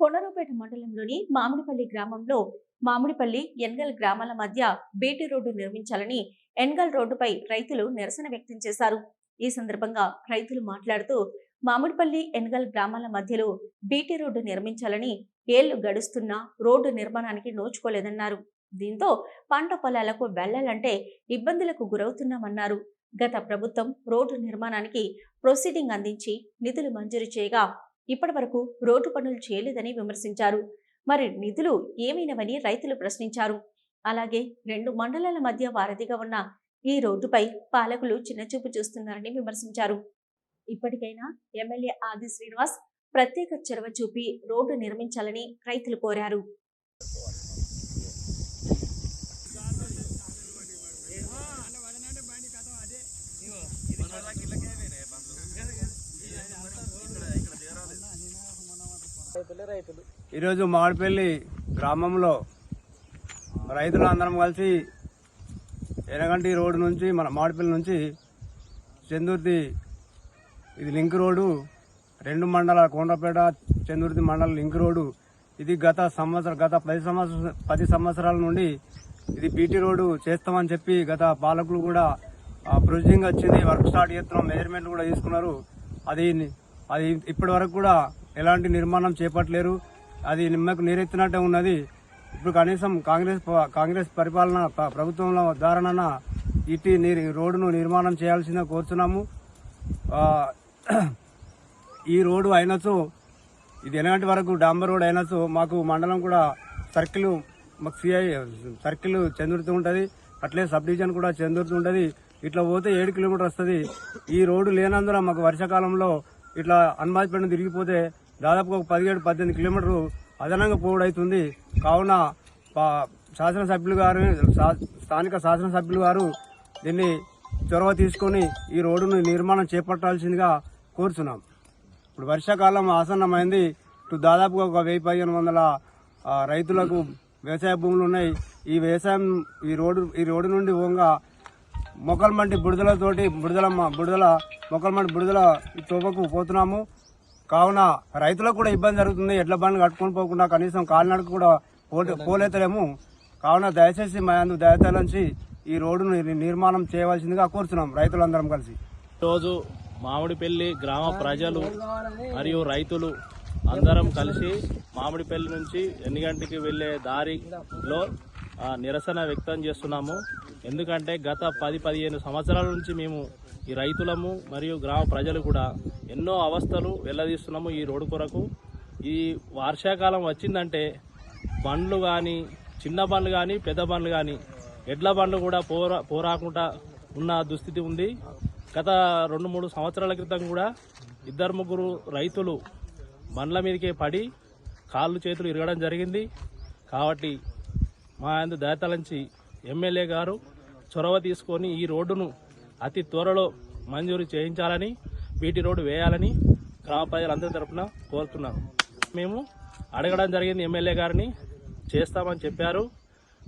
కొండరపేట మండలంలోని మామిడిపల్లి గ్రామంలో మామిడిపల్లి ఎన్గల్ గ్రామాల మధ్య బీటీ రోడ్డు నిర్మించాలని ఎన్గల్ రోడ్డుపై రైతులు నిరసన వ్యక్తం చేశారు. ఈ సందర్భంగా రైతులు మాట్లాడుతూ మామిడిపల్లి ఎన్గల్ గ్రామాల మధ్యలో బీటీ రోడ్డు నిర్మించాలని ఏళ్ళు గడుస్తున్నా రోడ్డు నిర్మాణానికి నోచుకోలేదన్నారు. దీంతో పంట పొలాలకు వెళ్ళాలంటే ఇబ్బందులకు గురవుతున్నామన్నారు. గత ప్రభుత్వం రోడ్డు నిర్మాణానికి ప్రొసీడింగ్ అందించి నిధులు మంజూరు చేయగా ఇప్పటి వరకు రోడ్డు పనులు చేయలేదని విమర్శించారు. మరి నిధులు ఏమైనవని రైతులు ప్రశ్నించారు. అలాగే రెండు మండలాల మధ్య వారధిగా ఉన్న ఈ రోడ్డుపై పాలకులు చిన్నచూపు చూస్తున్నారని విమర్శించారు. ఇప్పటికైనా ఎమ్మెల్యే ఆది శ్రీనివాస్ ప్రత్యేక చొరవ చూపి రోడ్డు నిర్మించాలని రైతులు కోరారు. ఈరోజు మామిడిపల్లి గ్రామంలో రైతులు అందరం కలిసి ఎనగంటి రోడ్డు నుంచి మన మామిడిపల్లి నుంచి చందుర్తి ఇది లింక్ రోడ్డు రెండు మండల కొండపేట చందుర్తి మండల లింక్ రోడ్డు. ఇది గత సంవత్సరం గత పది సంవత్సరం పది సంవత్సరాల నుండి ఇది బీటీ రోడ్డు చేస్తామని చెప్పి గత పాలకులు కూడా ప్రొసీజింగ్ వచ్చింది వర్క్ స్టార్ట్ చేస్తున్నాం మెజర్మెంట్ కూడా తీసుకున్నారు. అది అది ఇప్పటి వరకు కూడా ఎలాంటి నిర్మాణం చేపట్టలేరు. అది నిమ్మకు నీరెత్తినట్టే ఉన్నది. ఇప్పుడు కనీసం కాంగ్రెస్ ప- కాంగ్రెస్ పరిపాలన ప్రభుత్వంలో ద్వారానన్నా ఇటు నీరు రోడ్డును నిర్మాణం చేయాల్సిందే కోరుతున్నాము ఈ రోడ్డు అయినచో ఇది ఎలాంటి వరకు డాంబర్ రోడ్ అయినచో మాకు మండలం కూడా సర్కిల్ మాకు సిఐ సర్కిల్ చెందుతూ ఉంటుంది. అట్లే సబ్ డివిజన్ కూడా చెందుతూ ఉంటుంది. ఇట్లా పోతే ఏడు కిలోమీటర్ వస్తుంది. ఈ రోడ్డు లేనందున మాకు వర్షాకాలంలో ఇట్లా అనుమతిపడిన తిరిగిపోతే దాదాపుగా ఒక పదిహేడు పద్దెనిమిది కిలోమీటర్లు అదనంగా పోవడవుతుంది కావున పా- శాసనసభ్యులు గారు శా- స్థానిక శాసనసభ్యులు గారు దీన్ని చొరవ తీసుకొని ఈ రోడ్డును నిర్మాణం చేపట్టాల్సిందిగా కోరుతున్నాం ఇప్పుడు వర్షాకాలం ఆసన్నమైంది. ఇటు దాదాపుగా ఒక వెయ్యి పదిహేను వందల రైతులకు వ్యవసాయ భూములు ఉన్నాయి. ఈ వ్యవసాయం ఈ రోడ్డు ఈ రోడ్డు నుండి ఓంగా మొక్కల మంటి బుడదలతోటి బుడదల మ- బుడదల మొక్కల మంటి బుడదల తోపకు పోతున్నాము. కావున రైతులకు కూడా ఇబ్బంది జరుగుతుంది. ఎడ్ల బండ్లు కట్టుకొని పోకుండా కనీసం కాలినడక కూడా పోలే పోలేతలేము. కావున దయచేసి మా అందు దయతలంచి ఈ రోడ్డును నిర్మాణం చేయవలసిందిగా కోరుతున్నాం రైతులందరం కలిసి. రోజు మామిడిపల్లి గ్రామ ప్రజలు మరియు రైతులు అందరం కలిసి మామిడిపల్లి నుంచి ఎన్నిగంటికి వెళ్ళే దారిలో ఆ, నిరసన వ్యక్తం చేస్తున్నాము. ఎందుకంటే గత పది పదిహేను సంవత్సరాల నుంచి మేము ఈ రైతులము మరియు గ్రామ ప్రజలు కూడా ఎన్నో అవస్థలు వెళ్ళదీస్తున్నాము ఈ రోడ్డు కొరకు. ఈ వర్షాకాలం వచ్చిందంటే బండ్లు కానీ చిన్న బండ్లు కానీ పెద్ద బండ్లు కానీ ఎడ్ల బండ్లు కూడా పోరా పోరాకుండా ఉన్న దుస్థితి ఉంది. గత రెండు మూడు సంవత్సరాల క్రితం కూడా ఇద్దరు ముగ్గురు రైతులు బండ్ల మీదకే పడి కాళ్ళు చేతులు ఇరగడం జరిగింది. కాబట్టి మా అందు దయతలంచి ఎమ్మెల్యే గారు చొరవ తీసుకొని ఈ రోడ్డును అతి త్వరలో మంజూరు చేయించాలని బీటీ రోడ్డు వేయాలని గ్రామ ప్రజలందరి తరఫున కోరుతున్నాను. మేము అడగడం జరిగింది ఎమ్మెల్యే గారిని. చేస్తామని చెప్పారు.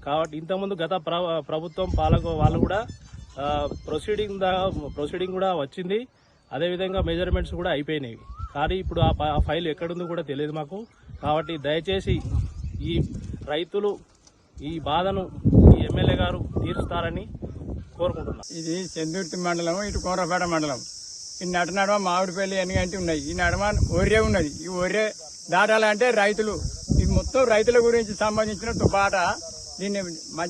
కాబట్టి ఇంతకుముందు గత ప్ర ప్రభుత్వం పాలక వాళ్ళు కూడా ప్రొసీడింగ్ ప్రొసీడింగ్ కూడా వచ్చింది. అదేవిధంగా మెజర్మెంట్స్ కూడా అయిపోయినాయి. కానీ ఇప్పుడు ఆ ఫైల్ ఎక్కడుందో కూడా తెలియదు మాకు. కాబట్టి దయచేసి ఈ రైతులు ఈ బాధను ఈ ఎమ్మెల్యే గారు తీరుస్తారని కోరుకుంటున్నాం. ఇది చందుర్తి మండలం ఇటు కోరపేట మండలం. ఈ నట నడమ మామిడిపల్లి ఎన్నిగంటి ఉన్నాయి. ఈ నడమ ఒర్రే ఉన్నది. ఈ ఒర్రే దాటాలంటే రైతులు. ఇది మొత్తం రైతుల గురించి సంబంధించిన తుపాట దీన్ని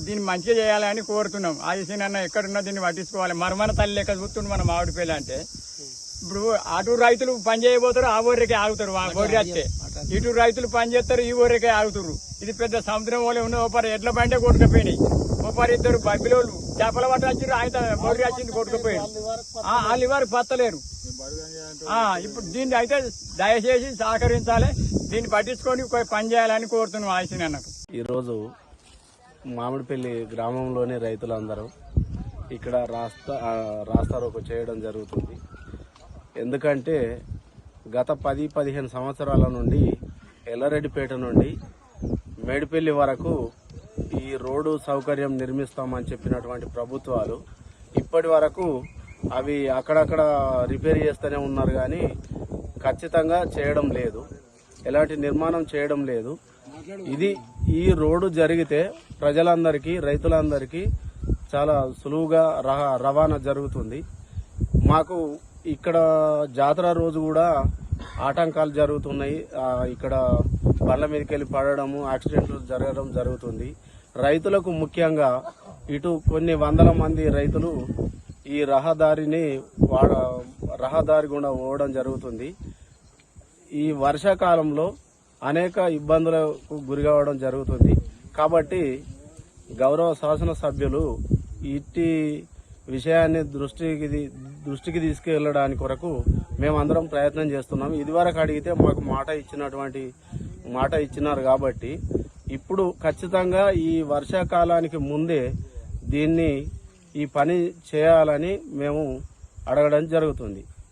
దీన్ని మంచిగా చేయాలని కోరుతున్నాం. ఆదిశీనన్న ఎక్కడున్నా దీన్ని పట్టించుకోవాలి. మరమన తల్లి లెక్క చూస్తుండు మన మామిడిపల్లి అంటే. ఇప్పుడు అటు రైతులు పని చేయబోతారు ఆ ఊరికే ఆగుతారు ఆ గొర్రె వస్తే ఇటు రైతులు పని చేస్తారు ఈ ఊరికే ఆగుతారు ఇది పెద్ద సముద్రం వల్ల ఉన్న ఒకరు ఎడ్ల బండే కొట్టుకుపోయినాయి. ఒకరు ఇద్దరు బబ్బిలోళ్ళు చేపల పట్ట వచ్చిర్రు ఆయన బొర్రి వచ్చింది కొట్టుకుపోయారు. వాళ్ళు ఇవారు పత్తలేరు. ఇప్పుడు దీన్ని అయితే దయచేసి సహకరించాలి. దీన్ని పట్టించుకొని పని చేయాలని కోరుతున్నాం ఆశని అన్నకు. ఈరోజు మామిడిపల్లి గ్రామంలోని రైతులందరూ ఇక్కడ రాస్తా ఆ, ఒక చేయడం జరుగుతుంది. ఎందుకంటే గత పది పదిహేను సంవత్సరాల నుండి ఎల్లారెడ్డిపేట నుండి మేడిపల్లి వరకు ఈ రోడ్డు సౌకర్యం నిర్మిస్తామని చెప్పినటువంటి ప్రభుత్వాలు ఇప్పటి వరకు అవి అక్కడక్కడ రిపేర్ చేస్తూనే ఉన్నారు కానీ ఖచ్చితంగా చేయడం లేదు. ఎలాంటి నిర్మాణం చేయడం లేదు. ఇది ఈ రోడ్డు జరిగితే ప్రజలందరికీ రైతులందరికీ చాలా సులువుగా రహ- రవాణా జరుగుతుంది. మాకు ఇక్కడ జాతర రోజు కూడా ఆటంకాలు జరుగుతున్నాయి. ఇక్కడ బండ్ల మీదకి వెళ్ళి పడడము యాక్సిడెంట్లు జరగడం జరుగుతుంది. రైతులకు ముఖ్యంగా ఇటు కొన్ని వందల మంది రైతులు ఈ రహదారిని వాడ రహదారి గుండా పోవడం జరుగుతుంది. ఈ వర్షాకాలంలో అనేక ఇబ్బందులకు గురి కావడం జరుగుతుంది. కాబట్టి గౌరవ శాసనసభ్యులు ఇట్టి విషయాన్ని దృష్టికి దృష్టికి తీసుకెళ్ళడానికి కొరకు మేమందరం ప్రయత్నం చేస్తున్నాం. ఇదివరకు అడిగితే మాకు మాట ఇచ్చినటువంటి మాట ఇచ్చినారు కాబట్టి ఇప్పుడు ఖచ్చితంగా ఈ వర్షాకాలానికి ముందే దీన్ని ఈ పని చేయాలని మేము అడగడం జరుగుతుంది.